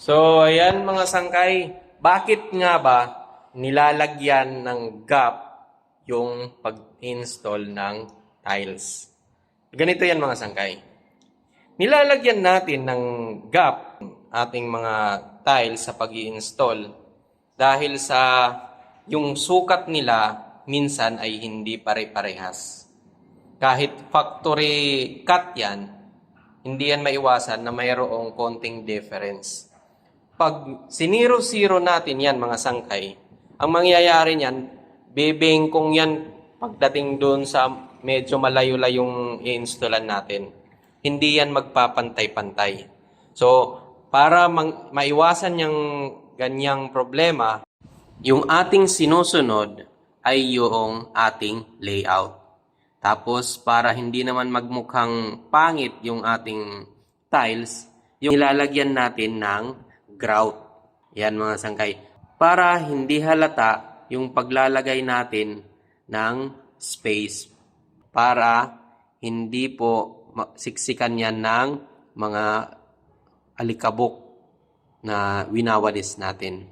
So, ayan mga sangkay, bakit nga ba nilalagyan ng gap yung pag-install ng tiles? Ganito yan mga sangkay. Nilalagyan natin ng gap ating mga tiles sa pag install dahil sa yung sukat nila minsan ay hindi pare-parehas. Kahit factory cut yan, hindi yan maiwasan na mayroong konting difference. Pag siniro-zero natin yan mga sangkay, ang mangyayari niyan, bebengkong yan pagdating doon sa medyo malayo-layong i-installan natin. Hindi yan magpapantay-pantay. So, para maiwasan yung ganyang problema, yung ating sinusunod ay yung ating layout. Tapos, para hindi naman magmukhang pangit yung ating tiles, yung ilalagyan natin ng grout. Yan mga sangkay. Para hindi halata yung paglalagay natin ng space. Para hindi po siksikan yan ng mga alikabok na winawadis natin.